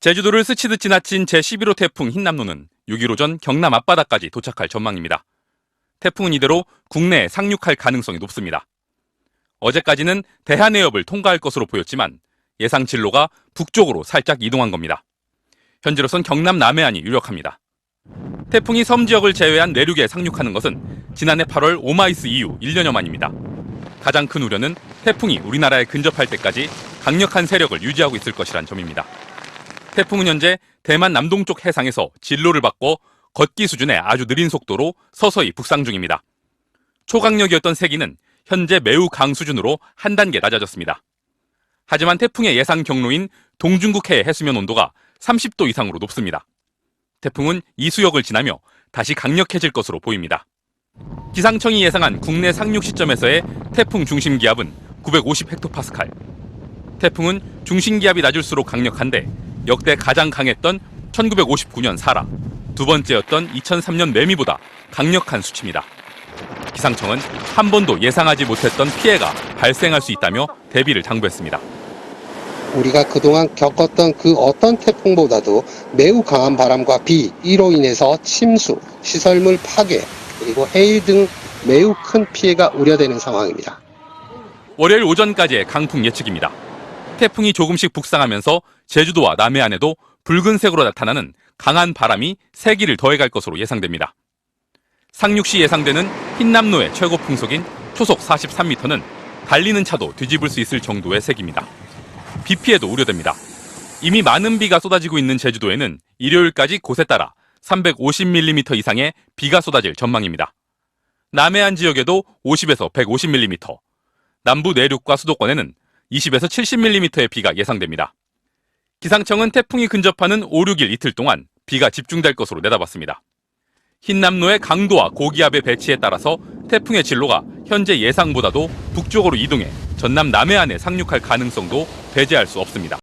제주도를 스치듯 지나친 제11호 태풍 흰남노는 6일 오전 경남 앞바다까지 도착할 전망입니다. 태풍은 이대로 국내에 상륙할 가능성이 높습니다. 어제까지는 대한해협을 통과할 것으로 보였지만 예상 진로가 북쪽으로 살짝 이동한 겁니다. 현재로선 경남 남해안이 유력합니다. 태풍이 섬 지역을 제외한 내륙에 상륙하는 것은 지난해 8월 오마이스 이후 1년여 만입니다. 가장 큰 우려는 태풍이 우리나라에 근접할 때까지 강력한 세력을 유지하고 있을 것이란 점입니다. 태풍은 현재 대만 남동쪽 해상에서 진로를 바꿔 걷기 수준의 아주 느린 속도로 서서히 북상 중입니다. 초강력이었던 세기는 현재 매우 강 수준으로 한 단계 낮아졌습니다. 하지만 태풍의 예상 경로인 동중국해의 해수면 온도가 30도 이상으로 높습니다. 태풍은 이 수역을 지나며 다시 강력해질 것으로 보입니다. 기상청이 예상한 국내 상륙 시점에서의 태풍 중심 기압은 950 헥토파스칼. 태풍은 중심 기압이 낮을수록 강력한데 역대 가장 강했던 1959년 사라, 두 번째였던 2003년 매미보다 강력한 수치입니다. 기상청은 한 번도 예상하지 못했던 피해가 발생할 수 있다며 대비를 당부했습니다. 우리가 그동안 겪었던 그 어떤 태풍보다도 매우 강한 바람과 비, 이로 인해서 침수, 시설물 파괴, 그리고 해일 등 매우 큰 피해가 우려되는 상황입니다. 월요일 오전까지의 강풍 예측입니다. 태풍이 조금씩 북상하면서 제주도와 남해안에도 붉은색으로 나타나는 강한 바람이 세기를 더해갈 것으로 예상됩니다. 상륙 시 예상되는 흰남노의 최고 풍속인 초속 43m는 달리는 차도 뒤집을 수 있을 정도의 세기입니다. 비 피해도 우려됩니다. 이미 많은 비가 쏟아지고 있는 제주도에는 일요일까지 곳에 따라 350mm 이상의 비가 쏟아질 전망입니다. 남해안 지역에도 50에서 150mm, 남부 내륙과 수도권에는 20에서 70mm의 비가 예상됩니다. 기상청은 태풍이 근접하는 5, 6일 이틀 동안 비가 집중될 것으로 내다봤습니다. 흰남노의 강도와 고기압의 배치에 따라서 태풍의 진로가 현재 예상보다도 북쪽으로 이동해 전남 남해안에 상륙할 가능성도 배제할 수 없습니다.